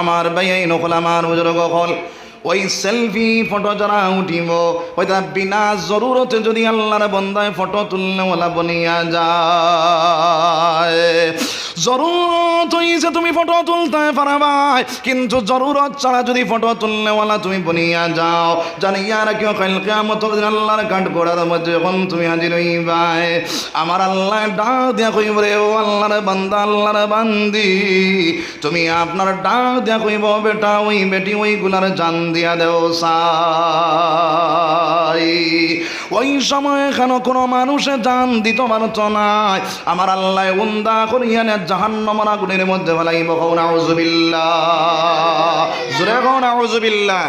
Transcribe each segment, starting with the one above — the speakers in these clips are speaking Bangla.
আমার ভাই নকল আমার বুজুর্গ হল। ওই সেলফি ফটো যারা উঠিব ওইটা বিনা জরুরতে যদি আল্লাহর বন্দায় ফটো তুললে ওলা বনিয়া যায়। জরুরত হইছে তুমি ফটো তুলতে পারবাই, কিন্তু জরুরত ছাড়া যদি ফটো তুললে ওলা তুমি বনিয়া যাও জানি ইয়ার কেউ কাল কেমত আল্লাহর কাঠ গোড়ার মধ্যে যখন তুমি হাজির হইবাই। আমার আল্লাহ ডাক দিয়া কইব রে, ও আল্লাহর বান্দা, আল্লাহর বান্দি, তুমি আপনার ডাক দিয়া কইব, বেটা, ওই বেটি ওই গুলার জান দিয়া দেও সাই ওই সময় কেন কোনো মানুষে জান দিত পারত নাই। আমার আল্লাহ উন্দা করিয়া নে জাহান্নামের আগুনের মধ্যে ফেলাইব। কও নাউজুবিল্লাহ। জোরে কও নাউজুবিল্লাহ।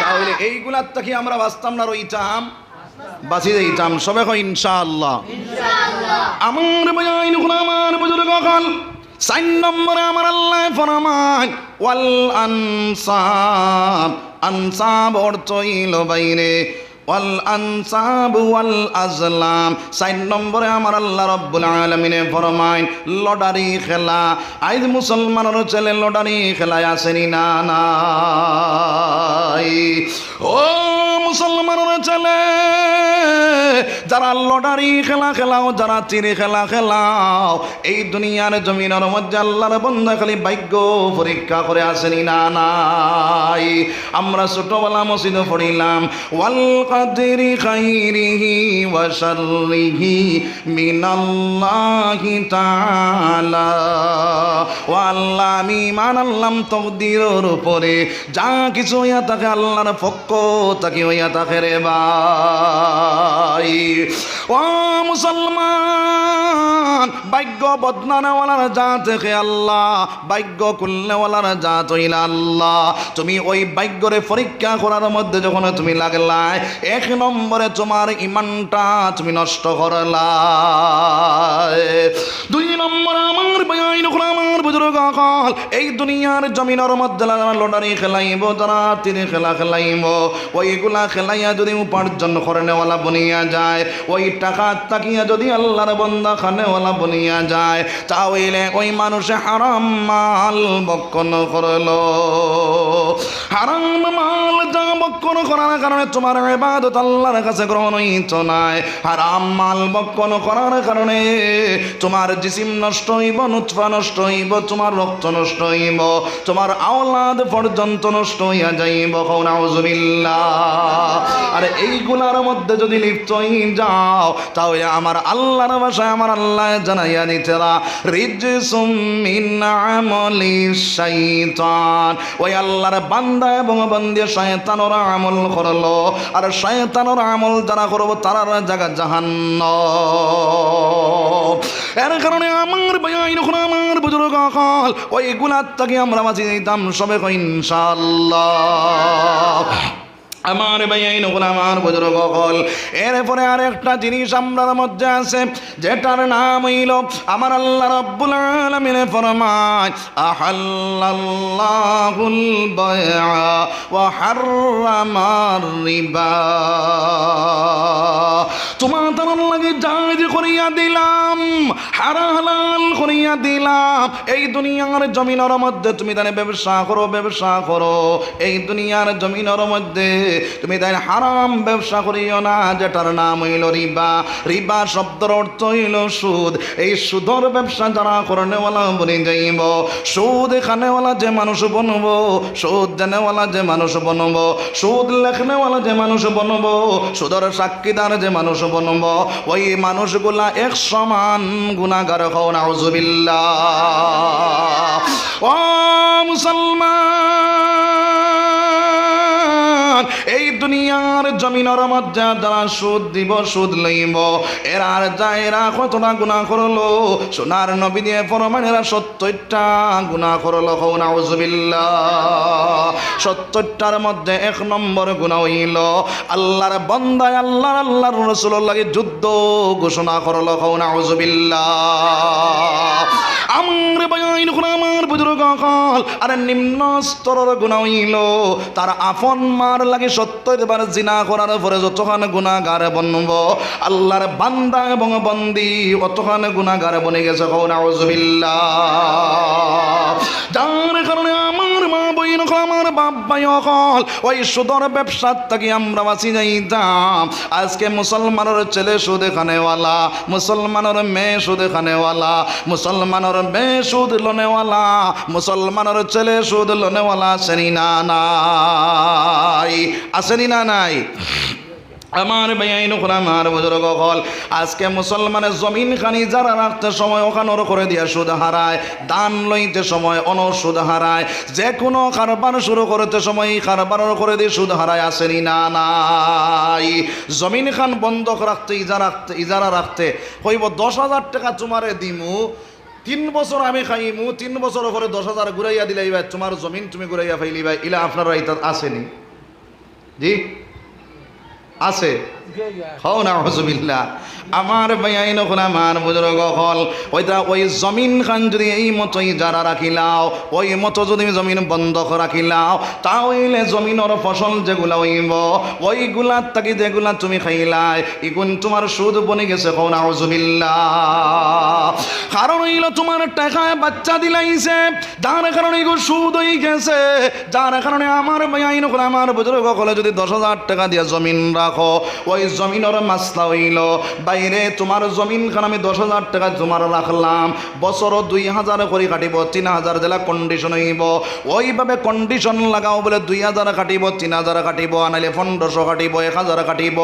তাহলে এইগুলার থেকে আমরা বাঁচতাম না রইতাম বাঁচি যাইতাম সবে ইনশাআল্লাহ। আমার বয়াইন আমার বুজুর্গ সাইন নম্বরে আমার আল্লাহ ফরমান ওয়াল আনসাব। আনসাব অর্থ ইল বাইরে। ওয়াল আনসাব ওয়াল আজলাম। সাইন নম্বরে আমার আল্লাহ রব্বুল আলমিনে ফরমাইন লটারি খেলা। আইজ মুসলমানের ছেলে লটারি খেলায় আসেনি না নাই? ও মুসলমানের ছেলে যারা লটারি খেলা খেলাও, যারা চিনি খেলা খেলাও, এই দুনিয়ার জমিনের মধ্যে আল্লাহর বন্ধ খালি ভাগ্য পরীক্ষা করে আসেনি না, নাই। আমরা ছোটবেলা মসজিদে পড়িলাম, ওয়াল কাদিরি খাইরিহি ওয়া শাররিহি মিনাল্লাহি তাআলা। আল্লাহ, আমি মান তকদিরের উপরে। যা কিছু হইয়া থাকে আল্লাহর পক্ষ তাকে হইয়া থাকে রে ভাই। ও মুসলমান, ভাগ্য বদনানেওয়ালার যা থেকে আল্লাহ, ভাগ্য খুলনেওয়ালার যা তৈলা আল্লাহ। তুমি ওই ভাগ্যরে পরীক্ষা করার মধ্যে যখন তুমি লাগলাই, এক নম্বরে তোমার ইমানটা তুমি নষ্ট করলা দুই নম্বর আমার বয়াইন আমার বুজুর্গ কল এই দুনিয়ার জমিনের মধ্যে লটারি খেলাইব যারা তিনি খেলা খেলাইব, ওইগুলা খেলাইয়া যদি উপার্জন করে নেওয়ালা বনিয়া যায়, ওই টাকা তাকিয়া যদি আল্লাহর বন্দা খানেওয়ালা বনিয়া যায়, তাহলে ওই মানুষে হারাম মাল বক্ষণ করল। হারাম মাল যা বক্ষণ করার কারণে তোমার এবাদত আল্লাহর কাছে গ্রহণ হইত নাই। হারাম মাল বক্ষণ করার কারণে তোমার জিসিম নষ্ট হইব নুৎফা নষ্ট হইব, তোমার রক্ত নষ্ট হইব, তোমার আওলাদ পর্যন্ত নষ্ট হইয়া যাইব। কৌনাউজুবিল্লাহ আর এইগুলার মধ্যে যদি লিপ্ত হই যাও, তাহলে আমার আল্লাহর ভাষায় আমার আল্লাহ জানাইয়া রিজসুম মিন আমলি শাইতান। ওই আল্লাহর বান্দা এবং বান্দি শয়তানের আমল করল, আর শয়তানের আমল যারা করব তারার জায়গা জাহান্ন এর কারণে আমার যখন আমার বুজুর্গ কল ওই গুলার থেকে আমরা বাঁচি দিতাম সবে ইনশাল্লাহ আমার ভাই নকুল আমার বুজুর্গ হল এরপরে আর একটা জিনিস আমরার মধ্যে আছে, যেটার নাম হইল, আমার আল্লাহ রব্বুল আলমিনে ফরমায়, আহাল্লাল্লাহুল বায়আ ওয়া হাররামার রিবা। তোমার লাগে জায়েজ করিয়া দিলাম হারাহালাল করিয়া দিলাম। এই দুনিয়ার জমিনের মধ্যে তুমি তাহলে ব্যবসা করো ব্যবসা করো। এই দুনিয়ার জমিনের মধ্যে তুমি তাই হারাম ব্যবসা করিও না, যেটার নাম হইল রিবা। রিবা শব্দের অর্থ হইল সুদ। এই সুদর ব্যবসা যারা করনেওয়ালা বলে যাইব, সুদ খানেওয়ালা যে মানুষ বনবো, সুদ জানেওয়ালা যে মানুষ বনবো, সুদ লেখনেওয়ালা যে মানুষ বনবো, সুদর সাক্ষীদার যে মানুষ বনব, ওই মানুষগুলা এক সমান গুণাগার হও নাউজুবিল্লাহ। ও মুসলমান! দুনিয়ার জমিনের মধ্যে যারা সুদ দিব, সুদ লইব, এরা আর যা এরা কতটা গুণা করল? সোনার নবী দিয়ে ফরমান এরা সত্তরটা গুণা করল হও নাউজুবিল্লাহ। সত্তরটার মধ্যে এক নম্বর গুণা হইল আল্লাহর বন্দায়, আল্লাহর আল্লাহর রসুল্লাহকে যুদ্ধ ঘোষণা করল হও নাউজুবিল্লাহ। আমার বয়াইন আমার বুজুর্গ আরে নিম্ন স্তরের গুণা হইল, তার আপন মার লাগে সত্তর বার জিনা করার পরে যতখানে গুণাগারে বনব, আল্লাহর বান্দা এবং বন্দি অতখানে গুণাগারে বনে গেছে। কৌ নাউজুবিল্লাহ যার কারণে বাপ্পাই অকল, ওই সুদর ব্যবসার থেকে আমরা বাঁচি যাইতাম। আজকে মুসলমানের ছেলে সুদ খানেওয়ালা মুসলমানের মেয়ে সুদ খানেওয়ালা মুসলমানের মেয়ে সুদ লোনেওয়ালা, মুসলমানের ছেলে সুদ লোনেওয়ালা, আসেনি না নাই? আসেনি না নাই? আমার বেআইন আমার বুজুর্গ হল আজকে মুসলমানের জমিন খানি যারা রাখতে সময় ওখানোর করে দিয়া সুদ হারায়, দান লইতে সময় অন সুদ হারায়। যে কোনো কারবার শুরু করতে সময় কারবার করে দিয়ে সুদ হারায়, আসেনি না, নাই। জমিন খান বন্ধক রাখতে ইজারা রাখতে ইজারা রাখতে হইব দশ হাজার টাকা তোমারে দিমু, তিন বছর আমি খাইমু, তিন বছর করে দশ হাজার ঘুরাইয়া দিলাই ভাই, তোমার জমিন তুমি ঘুরাইয়া ফাইলি ভাই ইলা আপনারা এটা আসেনি। জি? আছে হও না হজবিল্লা আমার বেআইন হল আমার বুজুর্গ হল, ওইটা ওই জমিন খান যদি এই মতোই যারা রাখিলাও, ওই মতো যদি জমিন রাখিলাও, তাহলে জমিনের ফসল যেগুলা হইব যেগুলা তুমি খাইলাই তোমার সুদ বনে গেছে না কারণ হইল তোমার টাকায় বাচ্চা দিলাইছে, যার কারণে এগুলো সুদ হয়ে গেছে, যার কারণে আমার বেআইন হল আমার বুজুর্গ হলে যদি দশ হাজার টাকা দিয়ে জমিন রাখো, ওই জমিনের মাসলা হইল। বাইরে তোমার জমিন খান আমি দশ হাজার টাকা তোমার রাখলাম। বছর দুই হাজার করে কাটিব, তিন হাজার জেলা কন্ডিশন হইব। ওইভাবে কন্ডিশন লাগাও বলে দুই হাজার কাটিব, তিন হাজার কাটিব আনাইলে পনেরোশো কাটিব, এক হাজার কাটিব।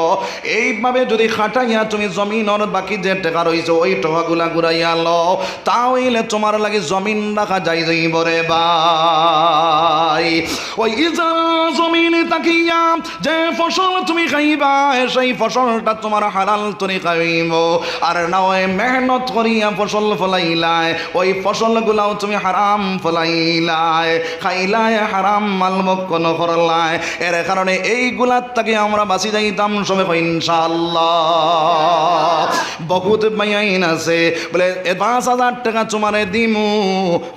এইভাবে যদি খাটাইয়া তুমি জমিনের বাকি যে টাকা রয়েছে, ওই টাকাগুলা ঘুরাইয়া লও, তাহলে তোমার লাগে জমিন রাখা যাই যাইব রে ভাই। ওই জমিনে তাকিয়া যে ফসল তুমি খাইবা সেই ফসলটা তোমার হালাল তুমি খাইব আর না ওই মেহনত করিয়া ফসল ফলাইলাই ওই ফসলগুলাও তুমি হারাম ফলাইলাই খাইলাই হারাম, মাল মক্কন করলাই এর কারণে এইগুলার থেকে আমরা বাঁচি যাইতাম সবে ইনশাল্লাহ বহুত মাইন আছে, বলে, এ পাঁচ হাজার টাকা তোমারে দিমু,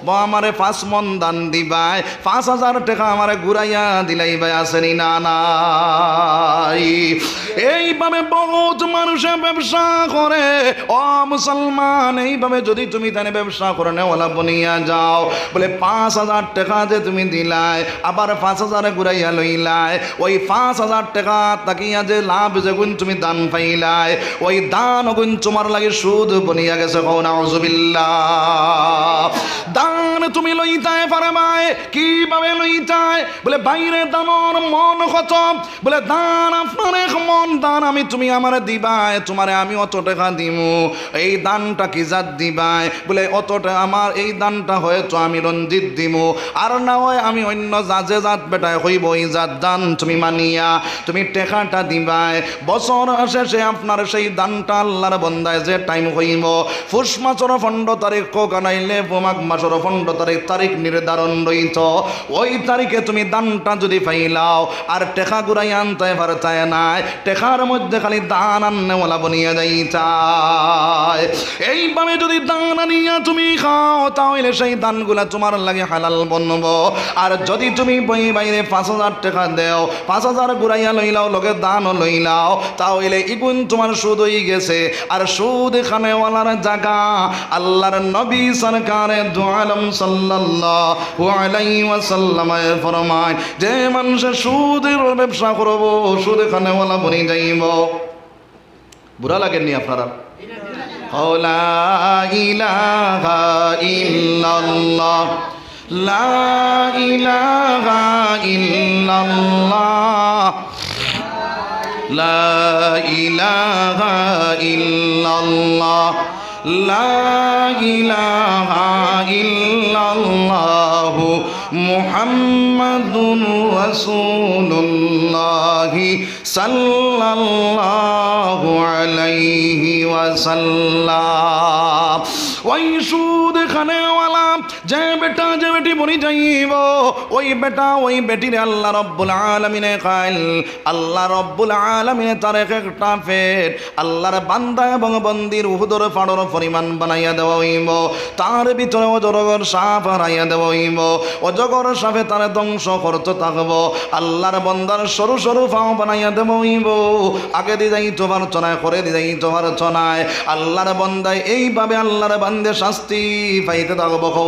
বা আমারে পাঁচ মন দান দিবাই পাঁচ হাজার টাকা আমারে ঘুরাইয়া দিলাই ভাই আসেনি না নাই? এইভাবে বহুত মানুষে ব্যবসা করে। ও মুসলমান, এইভাবে যদি তুমি তানে ব্যবসা করে নেওয়ালা বনিয়া যাও। বলে পাঁচ হাজার টাকা যে তুমি দিলাই, আবার পাঁচ হাজারে ঘুরাইয়া লইলাই। ওই পাঁচ হাজার টাকা তাকিয়া যে লাভ যেগুন তুমি দান পাইলাই, ওই দান অগুন তোমার লাগে সুদ বনিয়া গেছে কও নাউজুবিল্লাহ। দান তুমি লইতাই পারবাই কীভাবে লইতাই বলে, বাইরে দানর মন কত বলে, দান আপনার, মন দান আমি, তুমি আমার দিবাই, তোমারে আমি অত টাকা দিমু। এই দানটা কি জাত দিবাই? বলে, অতটা আমার, এই দানটা হয়তো আমি রঞ্জিত দিমু। আর না হয় আমি অন্য জাজে জাত বেটায় হইব এই জাত দান তুমি মানিয়া, তুমি টেকাটা দিবাই। বছর শেষে আপনার সেই দানটা আল্লাহর বন্দায় যে টাইম হইব। ফুস মাসর ফন্ড তারিখ কানাইলে মাঘ মাসর ফন্ড তারিখ তারিখ নির্ধারণ রইত। ওই তারিখে তুমি দানটা যদি পাইলাও, আর টেকা ঘুরাই আনতে পারতায় নাই, টেকার মধ্যে খালি দান আন্নেওয়ালা বনিয়া যাইতায় এইভাবে যদি দান আনিয়া তুমি খাও, তাহলে সেই দানগুলা তোমার লাগে হালাল বনব। আর যদি তুমি বই বাইরে পাঁচ হাজার টাকা দেও, পাঁচ হাজার ঘুরাইয়া লইলাও, লগে দানও লইলাও, তাহলে ইগুন তোমার সুদ হয়ে গেছে। আর সুদ খানেওয়ালার জায়গা আল্লাহর নবী সরকারে দোয়ালম সাল্লাল্লাহু আলাইহি ওয়াসাল্লাম ফরমায়, যে মানুষের সুদের ব্যবসা করব, সুদ খানেওয়ালা বনি যাইব। বুড়া লাগেননি আপনারা? লা ইলাহা ইল্লাল্লাহ, লা ইলাহা ইল্লাল্লাহ, লা ইলাহা ইল্লাল্লাহ। লা ইলাহা রসুল্লাহি সাল্লাল্লাহু আলাইহি ওয়াসাল্লাম। ওই সুদ খানেওয়ালা যে বেটা যে বেটি বনি যাইব, ওই বেটা ওই বেটির আল্লাহ রব্বুল আলমিনে খাইল আল্লাহ রব্বুল আলমিনে তার এক একটা পেট। আল্লাহর বান্দা এবং বন্দির উহুদর ফাড়র পরিমাণ বানাইয়া দেওয়া হইব তার ভিতরে অজগর সাপ হারাইয়া দেওয়া হইব অজগর সাপে তার ধ্বংস করতে থাকব। আল্লাহর বন্দার সরু সরু ফাও বানাইয়া দেওয়া হইব আগে দি যাই তোমার চনায় করে দি যাই তোমার চনায়। আল্লাহর বন্দায় এইভাবে আল্লাহর বান্দে শাস্তি পাইতে থাকব কৌ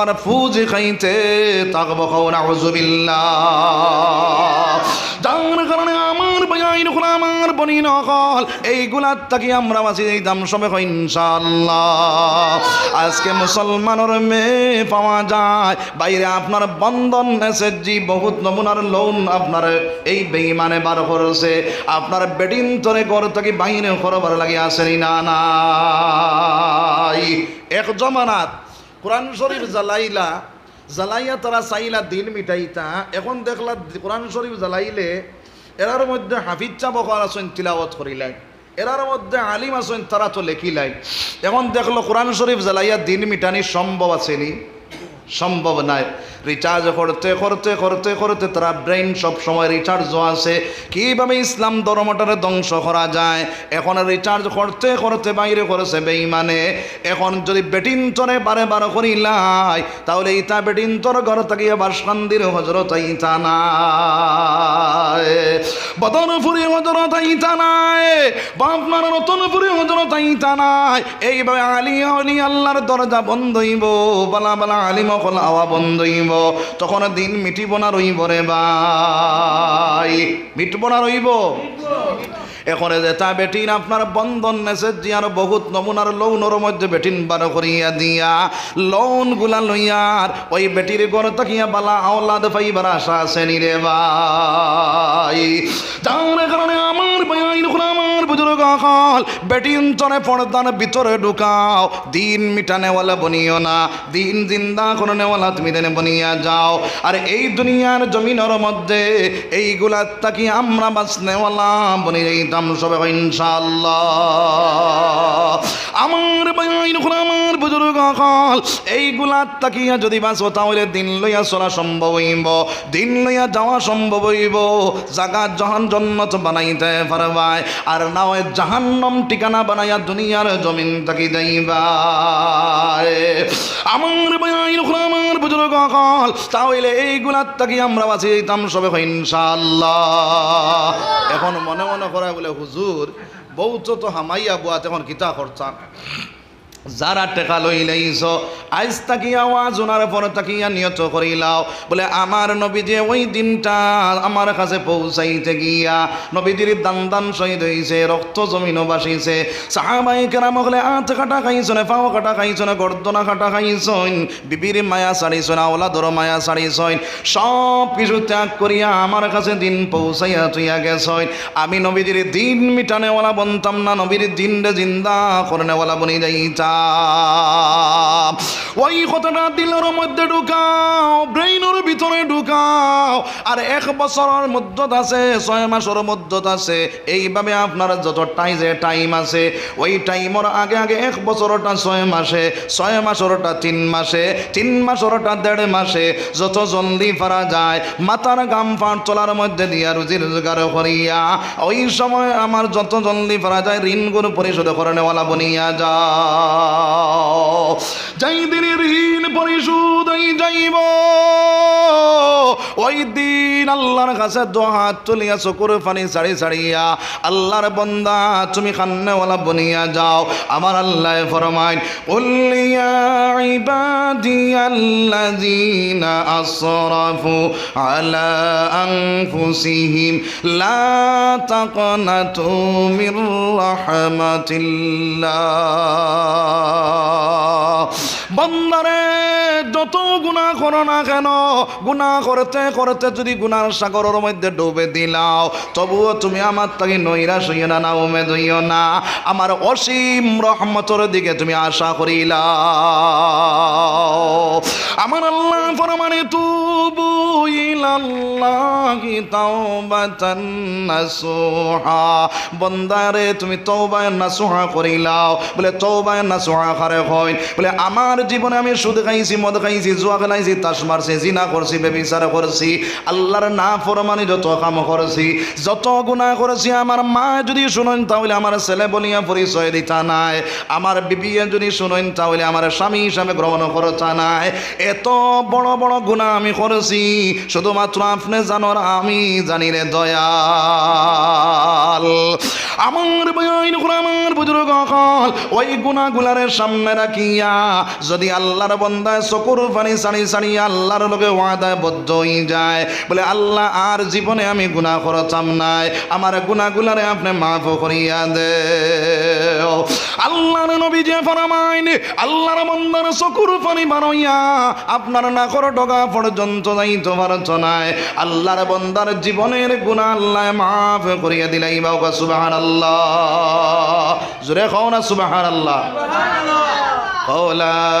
ফুজ খাইতে খাওয়া হুজুবিল্লাহ যার কারণে আমার হল আমার বনি নকল এইগুলার থাকি আমরা বাঁচি দিতাম সবে ইনশাল্লাহ আজকে মুসলমানের মেয়ে পাওয়া যায়। বাইরে আপনার বন্ধন এসএসজি বহুত নমুনার লোন আপনার এই বেইমানে বার করেছে। আপনার বেডিন তরে ঘর থেকে বাইরে করবার লাগে আসেনি, না, নাই। এক জমানাত কোরআন শরীফ জ্বালাইলা, জ্বালাইয়া তারা চাইলা দিন মিটাইতা, এখন দেখলা কোরআন শরীফ জ্বালাইলে এরার মধ্যে হাফিজ চা বকার আছেন, তিলাওয়াত করিলাই। এরার মধ্যে আলিম আসেন তারা তো লেখিলাই। এখন দেখল কোরআন শরীফ জ্বালাইয়া দিন মিটানি সম্ভব আছেনি সম্ভব নাই। রিচার্জ করতে করতে করতে করতে তারা ব্রেন সব সময় রিচার্জ আছে। কীভাবে ইসলাম ধর্মটারে ধ্বংস করা যায়? এখন রিচার্জ করতে করতে বাইরে করেছে বেইমানে এখন যদি বেটিন তরে বারে বারে করিলাই তাহলে ইতা বেটিন তোর ঘর থাকিয়া বাসকান্দির হজরত ইতা নাই। বদনপুরি হজরত ইতা নাই। বাপনার রতনপুরি হজরত ইতা নাই। এইভাবে আলী আলী আল্লাহর দরজা বন্ধ হইব, বালা বালা আলিম অকল আওয়া বন্ধ হইব, তখন দিন মিটিব না রইব রে ভাই। মিটব না রইব? এখন যেটা বেটিন আপনার বন্ধন মেসেজ দিয়ার বহুত নমুনার লোনের মধ্যে বেটিন বার করিয়া দিয়া লোনগুলা লইয়ার ওই বেটির ঘর তাকিয়া বালা আওলাদ পাইবার আশা আছে নি রে ভাই। যার কারণে আমার বাইন আমার বুজুর্গ কাল বেটিন চনে পর্দার ভিতরে ঢুকাও, দিন মিটানেওয়ালা বনিও না, দিন জিন্দা করনেওয়ালা তুমি দেনে বনিয়া যাও। আর এই দুনিয়ার জমিনের মধ্যে এইগুলা তাকি আমরা বাঁচনেওয়ালা বনি যাইতাম সবে ইনশাল্লাহ আমার আমার বুজুর্গ কাল এইগুলা তাকিয়া যদি বাঁচো, তাহলে দিন লইয়া চলা সম্ভব হইব, দিন লইয়া যাওয়া সম্ভব হইব। জাগা জাহান জন্নত বানাইতে পারবাই, আর না হয় জাহান্নম ঠিকানা বানাইয়া দুনিয়ার জমিন তাকি যাইবা আমার বাইন আমার বুজুর্গ কখন তাহলে এইগুলার তাকে আমরা বাঁচি যেতাম সবে ইনশাল্লাহ এখন মনে মনে করা বলে, হুজুর, বউ তো হামাইয়া বুয়াতে এখন কিতা করতাম। যারা টেকা লইলেইছ আইজ তাকিয়া আওয়াজ ওনার পর তাকিয়া নিয়ত করিলাও বলে আমার নবী যে ওই দিনটা আমার কাছে পৌঁছাইতে গিয়া। নবীজির দান দান শহীদ হইছে রক্ত জমিন বাসিছে সাহাবাই কেরাম হলে আত কাটা খাইছন পাও কাটা খাইছন গর্দনা কাটা খাইছন বিবির মায়া ছাড়িছন আওলাদর মায়া ছাড়িছন সব কিছু ত্যাগ করিয়া আমার কাছে দিন পৌঁছাইয়া তুইয়া গেছন আমি নবীজির দিন মিটানেওয়ালা বনতাম না নবীর দিন রে জিন্দা করনেওয়ালা বনি যাইতা। ওই কথাটা দিলের মধ্যে ঢুকাও, ব্রেইনের ভিতরে ঢুকাও। আর এক বছরের মধ্যত আছে, ছয় মাসের মধ্যত আছে। এইভাবে আপনার যত টাই যে টাইম আছে, ওই টাইমের আগে আগে এক বছরটা ছয় মাসে, ছয় মাসেরটা তিন মাসে, তিন মাসেরটা দেড় মাসে, যত জলদি পারা যায়, মাথার গাম ফাট চলার মধ্যে দিয়া রুজি রোজগার করিয়া, ওই সময় আমার যত জলদি পারা যায়, ঋণগুলো পরিশোধ করে নেওয়ালা বনিয়া যায়। যাই দিনের ঋণ পরিশোধ যাইব। দিন আল্লাহর কাছে দো হাত তুলিয়া চকুর পানি ছাড়ি ছাড়িয়া আল্লাহর বন্দা, তুমি খান্নেওয়ালা বনিয়া যাও। আমার আল্লাহ ফরমাইন উল্লিয়া ইবাদিয়াল্লাযীনা আসরাফু আলা আনফুসিহিম, লা তাকনাতু মির রাহমাতিল্লাহ। বন্দারে, যত গুণা করো না কেন? গুণা করতে করতে যদি গুনার সাগরের মধ্যে ডুবে দিলাও, তবুও তুমি আমার তাকে নৈরাশ হইও না না উমেদ হইও না। আমার অসীম রহমতর দিকে তুমি আশা করিলাও। আমার আল্লাহ ফরমানে, তুবু ইলাল্লাহি তাওবাতান নাসুহা। বন্দারে, তুমি তওবায় নাসুহা করিলাও। বলে, তওবায় নাসুহা করে হয় বলে, আমার জীবনে আমি সুদ খাইছি, মদ খাইছি, জুয়া খেলাইছি, তাস মারছি, জিনা করছি বেবিচার করছি, আল্লাহর না ফরমানি যত কাম করেছি, যত গুণা করেছি, আমার মা যদি শুনেন তাহলে আমার ছেলে বলিয়া পরিচয় দিতা নাই, আমার বিবিয়ে যদি শুনেন তাহলে আমার স্বামী হিসাবে গ্রহণ করতা নাই, এত বড় বড় গুণা আমি করেছি, শুধুমাত্র আপনি জানোর আমি জানি রে দয়াল। আমার বয়াইন আমার বুজুর্গ ওই গুণাগুলারের সামনে রাখিয়া যদি আল্লাহর বন্দায় চকুর পানি সারি সারি আল্লাহর লোকে ওয়াদায় বদ্ধ হয়ে যায় বলে আল্লাহ আর জীবনে আমি গুণা করতাম নাই আমার গুণাগুলারে আপনি মাফ করিয়া দে আল্লাহর নবী যে ফরমাইন আল্লাহর বন্দার চকুর পানি বারইয়া আপনার নাকর ডগা পর্যন্ত যাইতে পারত নাই আল্লাহর বন্দার জীবনের গুণা আল্লাহ মাফ করিয়া দিলাই বাউকা সুবাহান আল্লাহ জোরে খাও না সুবাহান আল্লাহ লা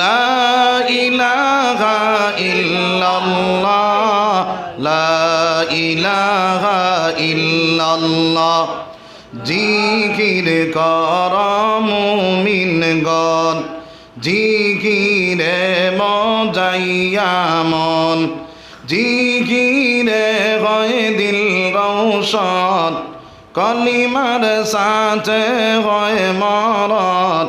লা ইলাহা ইল্লাল্লাহ, লা ইলাহা ইল্লাল্লাহ। জিকির কর মুমিন গণ জিকিরে মজাইয়া মন, জিকিরে হয় দিল রৌশন কলিমার সাথে হয় মরত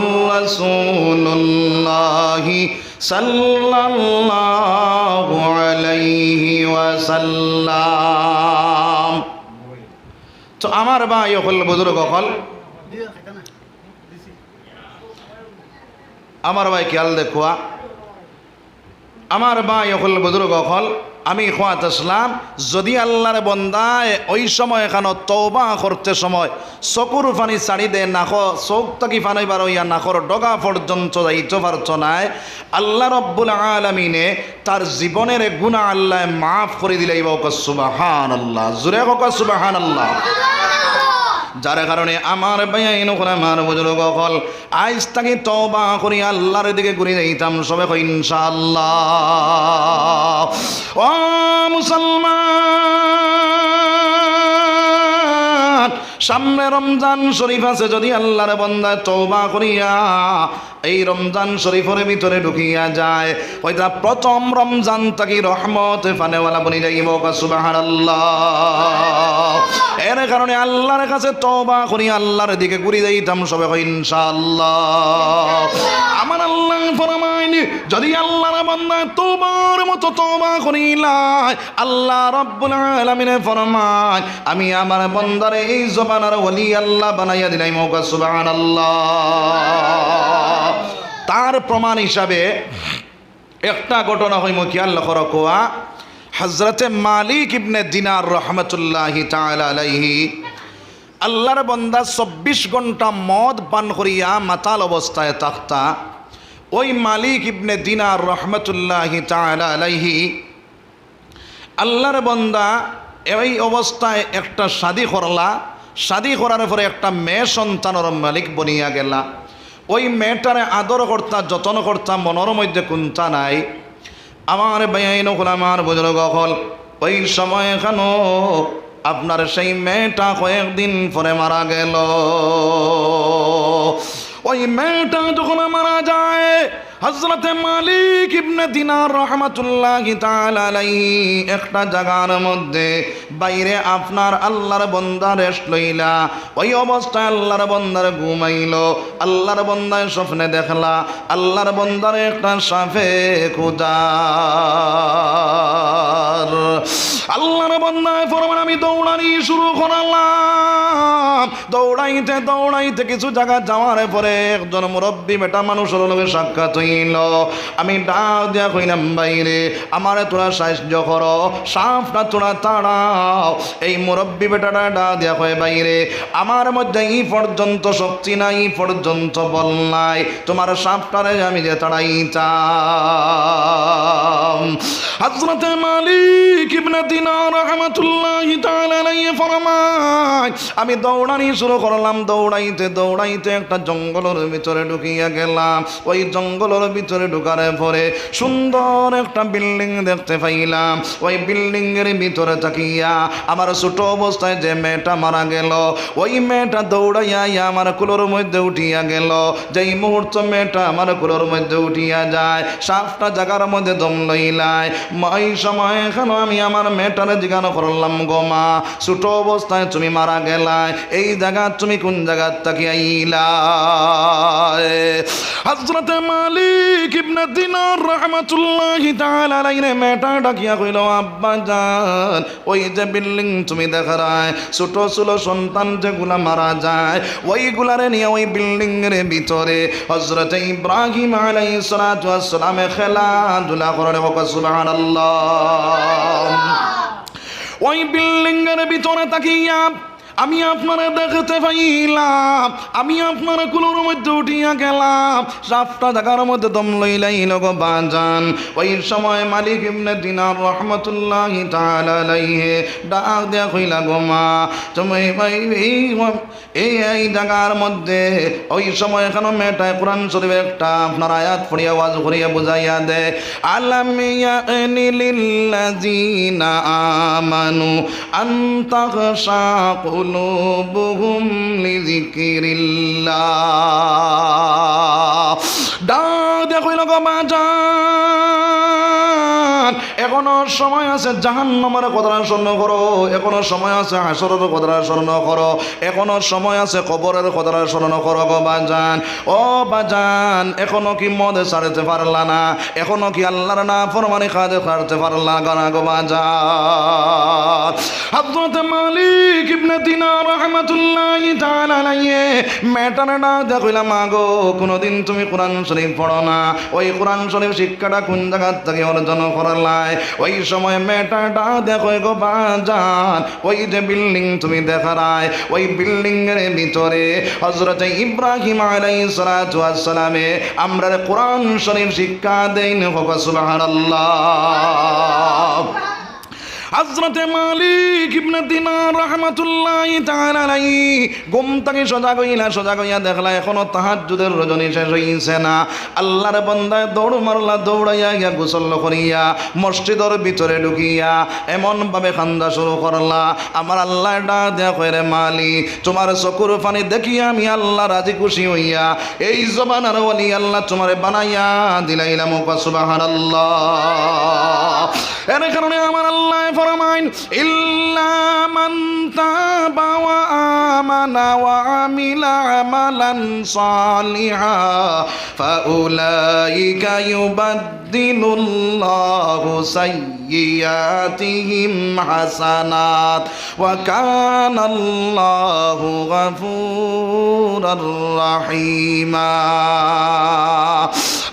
ইল্লাল্লাহ الله صلى الله عليه وسلم তো আমার ভাই হল বুজুর্গ হল আমার ভাই খেয়াল দেখুয়া। আমার ভাই হল বুজুর্গ হল আমি খোয়াত আসলাম যদি আল্লাহর বন্দায় ওই সময় এখানো তৌবা করতে সময়, চকুর ফানি চাড়ি দে নাখ, চোখ তাকি ফানি বার ইয়া নাখর ডগা পর্যন্ত যাইতে পারত নাই, আল্লাহ রব্বুল আলমিনে তার জীবনের গুণা আল্লাহ মাফ করে দিলে সুবাহান আল্লাহ কক সুবাহান আল্লাহ যার কারণে আমার বেআইন আমার বুজুর্গ হল আইজ তাকে তবা করি আল্লাহর দিকে ঘুরে যাইতাম সবে ইনশাআল্লাহ। ও মুসলমান, সামনে রমজান শরীফ আছে, যদি আল্লাহর বন্দায় তৌবা করিয়া এই রমজান শরীফের ভিতরে ঢুকিয়া যায় ওইটা প্রথম রমজান তাকি রহমত ফানেওয়ালা বনি যাইব সুবাহান আল্লাহ এর কারণে আল্লাহর কাছে তবা করি, আল্লাহর দিকে ঘুরে যাইতাম সবে ইনশাআল্লাহ। আমার আল্লাহ ফরমাইনি, যদি আল্লাহর বান্দায় তোমার মতো তোমা করিলাই আল্লাহ রব্বুল আলামিনে ফরমায়, আমি আমার বন্দারে এই জবানার ওলি আল্লাহ বানাইয়া দিলাই মৌকা, সুবহানাল্লাহ। তার প্রমাণ হিসাবে একটা ঘটনা হইম কি, আল্লাহ কোয়া হজরতে মালিক ইবনে দিনার রহমতুল্লাহি আলাইহি, আল্লাহর বন্দা চব্বিশ ঘণ্টা মদ পান করিয়া মাতাল অবস্থায় থাকতা। ওই মালিক ইবনে দিনার রহমতুল্লাহি আলাইহি, আল্লাহর বন্দা এই অবস্থায় একটা শাদি করলা। শাদি করার পরে একটা মেয়ে সন্তানের মালিক বনিয়া গেলা। ওই মেয়েটারে আদর কর্তা, যত্ন কর্তা, মনের মধ্যে কোনটা নাই। আমার বেআইন হল আমার বুজুর্গ হল, ওই সময় এখানো আপনার সেই মেয়েটা কয়েকদিন পরে মারা গেল। ওই মেয়েটা যখন মারা যায় হজরতে মালিক ইবনে দিনার রহমাতুল্লাহ আলাইহি একটা জায়গার মধ্যে বাইরে আপনার আল্লাহর বন্দা রেস্ট লইলা, ওই অবস্থায় আল্লাহর বন্দার ঘুমাইল, আল্লাহর বন্দায় স্বপ্নে দেখলা, আল্লাহর বন্দার একটা সাফে খুদার আল্লাহর বন্দায় ফরমান আমি দৌড়ানি শুরু করালাম। দৌড়াইতে দৌড়াইতে কিছু জায়গা যাওয়ার পরে একজন মুরব্বী বেটা মানুষের লগে সাক্ষাৎ হইল। আমি ডাক দিয়া কইলাম বাইরে আমার তোরা সাহায্য করো, সাপটা তোরা তাড়াও। এই মুরব্বী বেটাটা ডাক দিয়া কয় বাইরে আমার মধ্যে ই পর্যন্ত শক্তি নাই পর্যন্ত বল নাই। তোমার সাপটারে আমি যে তাড়াইতাম। হজরতে মালিক ইবনে দিনার রহমাতুল্লাহি তাআলা আলাইহি ফরমায়, আমি দৌড়ানি শুরু করলাম, দৌড়াইতে দৌড়াইতে একটা জঙ্গলের ভিতরে ঢুকিয়া গেলাম। ওই জঙ্গলের ভিতরে ঢুকার পরে সুন্দর একটা বিল্ডিং দেখতে পাইলাম। ওই বিল্ডিং এর ভিতরে তাকিয়া আমার ছোট অবস্থায় যে মেয়েটা মারা গেল, ওই মেয়েটা দৌড়াইয়া ইয়া আমার কুলোর মধ্যে উঠিয়া গেল। যেই মুহূর্ত মেয়েটা আমার কুলোর মধ্যে উঠিয়া যায় সাতটা জায়গার মধ্যে দম লইলায়। এই সময় এখানে আমি আমার মেয়েটারে জিজ্ঞাসা করলাম, গো মা, ছোট অবস্থায় তুমি মারা গেলায়, এই জায়গা তুমি কোন জায়গার তাকি আইলা মালিক ইবনে দিনার রহমাতুল্লাহি তাআলা মেয়েটা ডাকিয়া কইল, আব্বা জান, ওই যে বিল্ডিং তুমি ছোট সন্তান মারা যায়, ওইগুলারে নিয়ে ওই বিল্ডিং এর ভিতরে হজরত ইব্রাহিম আলাইহিস সালাতু ওয়াস সালামে খেলাধুলা করে সুবহানাল্লাহ। ওই বিল্ডিং এর ভিতরে তাকিয়া আমি আপনারা দেখতে পাইলাম, আমি আপনারা কুলোর মধ্যে উঠিয়া গেলাম। সাতটা জায়গার মধ্যে দম লইলাই লগ বাজান। ওই সময় মালিক ইবনে দিনার রহমতুল্লাহ তালালাইহে ডাক দেয়া কইলা গোমা তুমি ভাই, এই এই জায়গার মধ্যে, ওই সময় এখানে মেয়েটায় কোরআন শরীফ একটা আপনার আয়াত পড়িয়া, ওয়াজ করিয়া বুঝাইয়া দে। আলামিয়া লিল্লাযিনা আমানু আন তাগশা কুলুবুহুম লিযিকিরিল্লাহ ডাক দেখইল গো বাজান এখনও সময় আছে জাহান্নামের কথা স্মরণ করো। এখনও সময় আছে হাসরের কথা স্মরণ করো। এখনও সময় আছে কবরের কথা স্মরণ করো গো বাজান। ও বাজান, এখনও কি মদে সারতে পারলা না? এখনও কি আল্লাহর না ফরমানি খাদে সারতে পারলা গো না গো বাজান? রাহমাতুল্লাহি আলাইহি। মেটানা না দেখইলা মাগো, কোনদিন তুমি কোরআন শরীফ পড়ো না। ওই কোরআন শরীফ শিক্ষাটা কোন জায়গা থেকে অর্জন করলাই ওই সময় মেটাটা দেখো গো বাজান, ওই যে বিল্ডিং তুমি দেখারায়, ওই বিল্ডিং এর ভিতরে হযরত ইব্রাহিম আলাইহিস সালাতু ওয়াস সালামে আমরা কোরআন শরীফ শিক্ষা দেন হোক সুবহানাল্লাহ। হজরতে মালিক ইবনে দিনার রহমাতুল্লাহি তাআলা ঘুম থেকে সজাগ হইলা সজাগ হইয়া দেখলা এখনও তাহাজ্জুদের রজনী শেষ হইছে না। আল্লাহর বান্দায় দৌড় মারলা, দৌড়াইয়া গিয়া গোসল করিয়া মসজিদের ভিতরে ঢুকিয়া এমন ভাবে খান্দা শুরু করলা। আমার আল্লাহ ডাক দেয়া কইরে মালি তোমার চকুর পানি দেখিয়া আমি আল্লাহ রাজি খুশি হইয়া। এই জবানার ওলি আল্লাহ তোমারে বানাইয়া দিলাইলাম। সুবহানাল্লাহ। এর কারণে আমার আল্লাহ ফরমাইন, ইল্লা মান তাবা ওয়া আমানা ওয়া আমিলা আমালান সালিহা, ফাউলাইকা ইউবাদদিলুল্লাহু সাইয়্যাতিহিম হাসানাত, ওয়া কানাল্লাহু গাফুরার রাহিমা।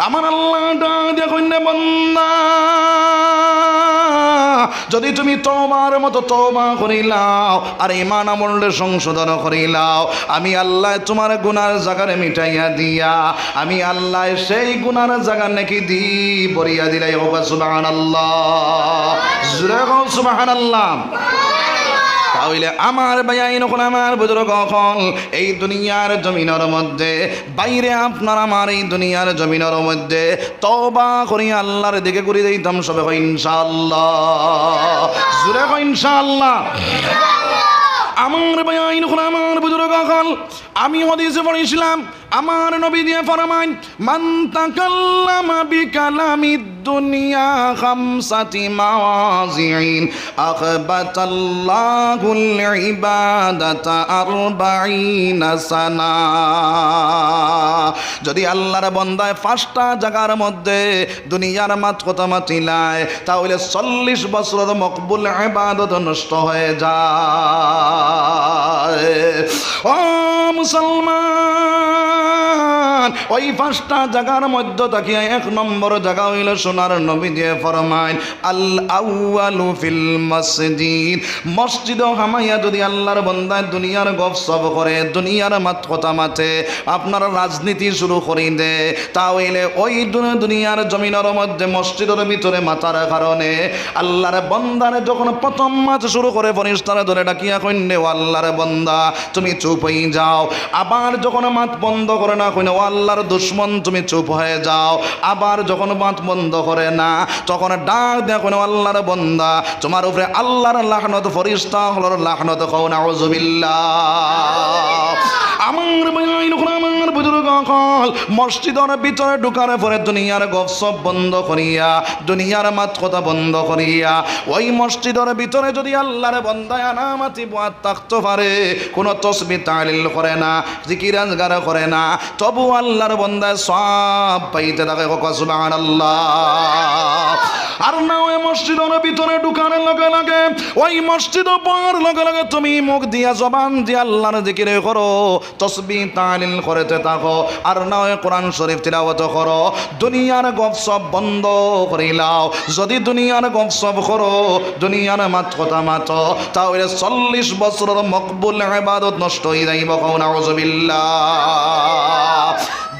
আমার আল্লাহ ডাক দেখুন বন্দা যদি তুমি তোমার মতো তোমা করিলাও আর ইমান আমলে সংশোধন করিলাও আমি আল্লাহ তোমার গুনার জাগারে মিটাইয়া দিয়া, আমি আল্লাহ সেই গুনার জাগা নাকি দি বরিয়া দিলাই হোক সুবাহান আল্লাহ সুবাহান আল্লাহ তাহলে আমার ভাইয়াই নখন আমার বুজুর কখন? এই দুনিয়ার জমিনের মধ্যে, বাইরে আপনার আমার এই দুনিয়ার জমিনের মধ্যে তবা করি আল্লাহর দিকে করে দিতাম সবে কই ইনশাআল্লাহ। জুড়ে কই ইনশাআল্লাহ। আমার ভাইয়াই নখন আমার বুজুর কখন? আমি হদিসে পড়েছিলাম আমার নবী দিয়ে ফরমান মান তাকাল্লামা বিকালামিদ দুনিয়া খামসাতি মাওয়াজিন আখবাতাল্লাহুল ইবাদাতা আরবাইনা সানা। যদি আল্লাহর বন্দায় পাঁচটা জায়গার মধ্যে দুনিয়ার মাত কথা মাতিলায় তাহলে চল্লিশ বছরের মকবুল ইবাদত নষ্ট হয়ে যায়। ও মুসলমান! ওই পাঁচটা জায়গার মধ্য তাকিয়া এক নম্বর জায়গা হইল সোনার নবী দিয়ে ফরমাইন। আল আউয়ালু ফিল মসজিদ। মসজিদ হামাইয়া যদি আল্লাহর বন্দায় দুনিয়ার গপসপ করে, দুনিয়ার মাত কথা মাথে আপনার রাজনীতি শুরু করি দে। তাহলে ওই দুন- দুনিয়ার জমিনের মধ্যে মসজিদের ভিতরে মাথার কারণে আল্লাহর বন্দার যখন প্রথম মাছ শুরু করে ফরিস্তারা ধরে ডাকিয়া কইনে, ও আল্লাহর বন্দা, তুমি চুপ হয়ে যাও। আবার যখন মাত বন্ধ করে না, কইনে, ও আল্লাহর দুশ্মন, তুমি চুপ হয়ে যাও। আবার যখন বাঁধ বন্ধ করে না, তখন ডাক দেয়া কোনো আল্লাহর বন্দা, তোমার উপরে আল্লাহর লাহনত ফরিস্তা হলর লাহনত কও না বাইন আমার বুজুর্গ কল মসজিদের ভিতরে ঢুকার পরে দুনিয়ার গপসপ বন্ধ করিয়া, দুনিয়ার মাত কথা বন্ধ করিয়া, ওই মসজিদের ভিতরে যদি আল্লাহর বন্দায় আনামাতি বাত থাকতে পারে, কোনো তসবি তালিল করে না জিকিরাজগার করে না, তবু আল্লাহর বন্দায় সব পাইতে থাকে সুবাহ আল্লাহ আর না ওই মসজিদের ভিতরে ঢুকার লগে লগে। ওই মসজিদ পর লগে লগে তুমি মুখ দিয়া, জবান দিয়া আল্লাহর জিকিরে করো, তসবি তালিল করতে থাকো, আর না ওই কোরআন শরীফ তিলাওয়াত করো। দুনিয়ার গপসপ বন্ধ করিলাও যদি দুনিয়ার গপসপ করো, দুনিয়ার মাত কথা মাত, তাহলে চল্লিশ বছরের মকবুল ইবাদত নষ্ট হয়ে যাইব আউযুবিল্লাহ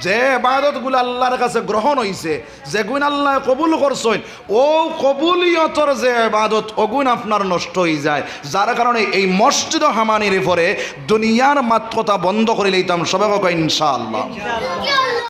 যে এবাদতগুলো আল্লাহর কাছে গ্রহণ হইছে যেগুন আল্লাহ কবুল করছেন, ও কবুলিয়তর যে এবাদত অগুণ আপনার নষ্ট হয়ে যায়। যার কারণে এই মসজিদ হামানির পরে দুনিয়ার মাত্রতা বন্ধ করে নিতাম সবাই ইনশাআল্লাহ।